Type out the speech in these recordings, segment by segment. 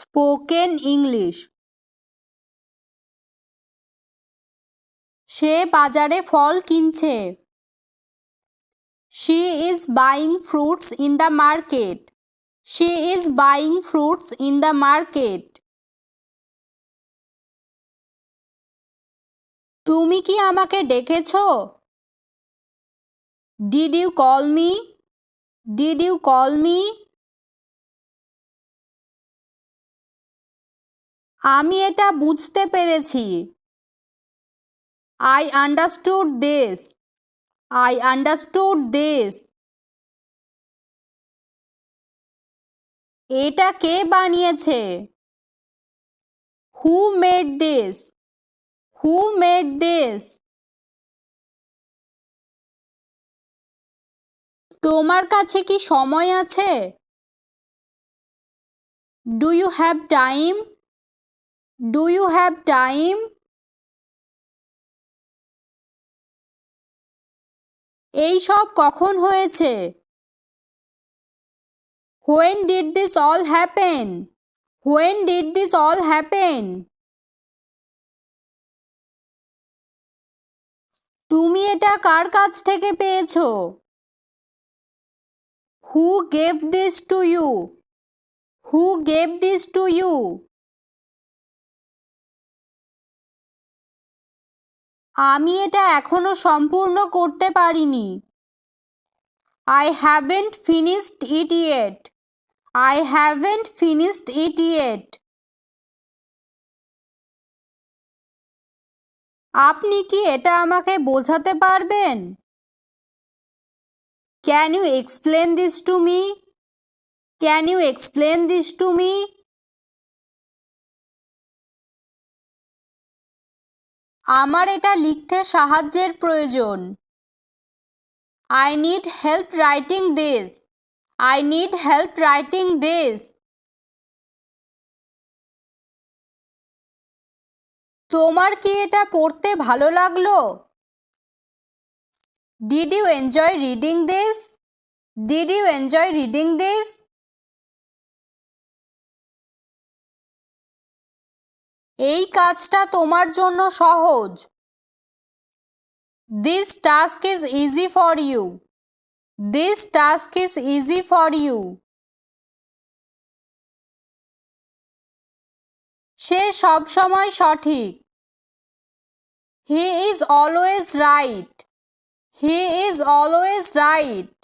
Spoken English. সে বাজারে ফল কিনছে। She is buying fruits in the market. She is buying fruits in the market. তুমি কি আমাকে ডেকেছো? Did you call me did you call me আমি এটা বুঝতে পেরেছি। I understood this I understood this এটা কে বানিয়েছে? Who made this who made this তোমার কাছে কি সময় আছে? Do you have time do you have time এই সব কখন হয়েছে? When did this all happen when did this all happen তুমি এটা কার কাছ থেকে পেয়েছ? Who gave this to you who gave this to you আমি এটা এখনও সম্পূর্ণ করতে পারিনি। I haven't finished it yet I haven't finished it yet আপনি কি এটা আমাকে বোঝাতে পারবেন? Can you explain this to me can you explain this to me আমার এটা লিখতে সাহায্যের প্রয়োজন। I need help writing this I need help writing this তোমার কি এটা পড়তে ভালো লাগল? Did you enjoy reading this did you enjoy reading this এই কাজটা তোমার জন্য সহজ। This task is easy for you this task is easy for you সে সব সময় সঠিক। He is always right he is always right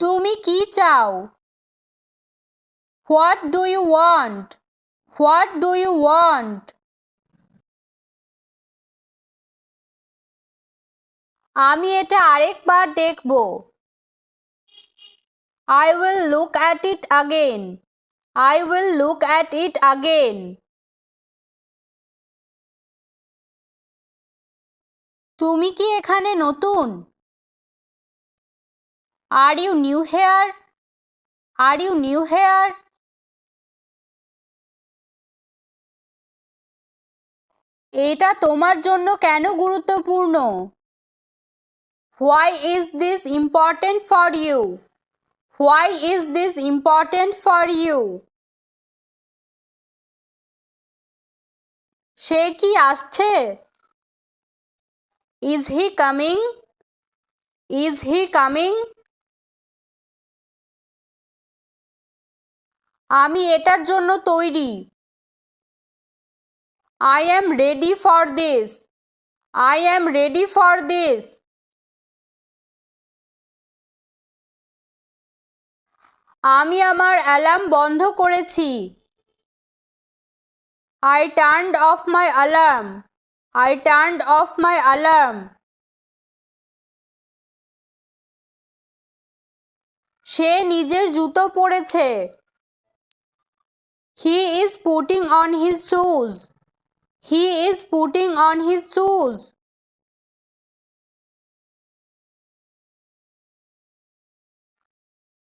তুমি কি চাও? What do you want what do you want আমি এটা আরেকবার দেখব। I will look at it again I will look at it again তুমি কি এখানে নতুন? Are you new here are you new here এটা তোমার জন্য কেন গুরুত্বপূর্ণ? Why is this important for you why is this important for you সে কি আসছে? Is he coming is he coming আমি এটার জন্য তৈরি। I am ready for this I am ready for this আমি আমার অ্যালার্ম বন্ধ করেছি। I turned off my alarm I turned off my alarm সে নিজের জুতো পরেছে। He is putting on his shoes he is putting on his shoes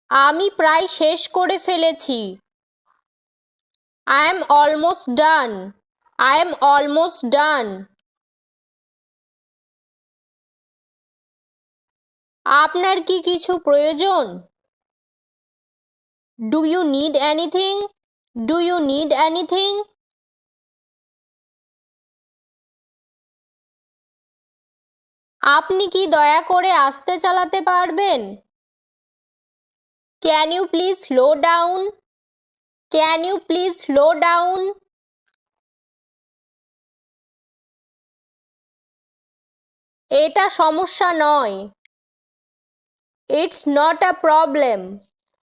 আমি প্রায় শেষ করে ফেলেছি। I am almost done I am almost done আপনার কি কিছু প্রয়োজন? Do you need anything do you need anything আপনি কি দয়া করে আসতে চালাতে পারবেন? Can you please slow down can you please slow down এটা সমস্যা নয়। It's not a problem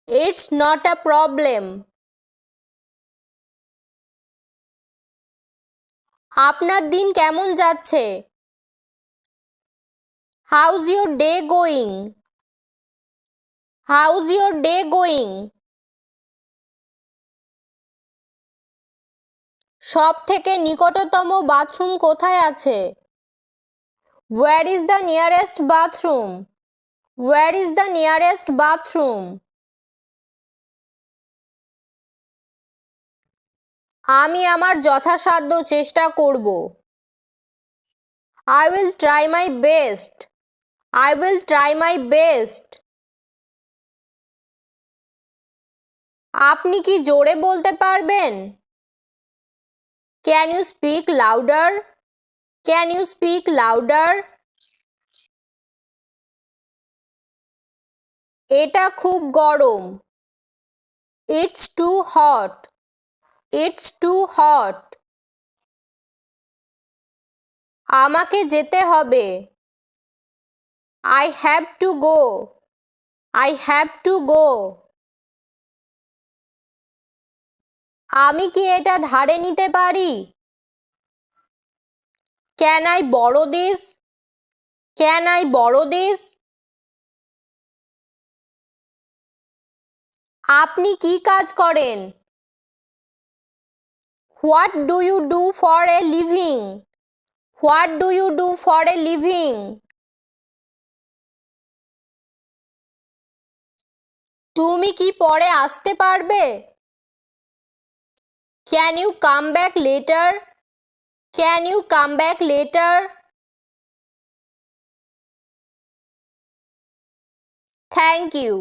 it's not a problem আপনার দিন কেমন যাচ্ছে? How's your day going how's your day going সব থেকে নিকটতম বাথরুম কোথায় আছে? Where is the nearest bathroom where is the nearest bathroom আমি আমার যথাসাধ্য চেষ্টা করব। I will try my best I will try my best আপনি কি জোরে বলতে পারবেন? Can you speak louder can you speak louder এটা খুব গরম। It's too hot it's too hot আমাকে যেতে হবে। I have to go I have to go আমি কি এটা ধারে নিতে পারি? Can I borrow this can I borrow this আপনি কি কাজ করেন? What do you do for a living what do you do for a living তুমি কি পরে আসতে পারবে? Can you come back later can you come back later thank you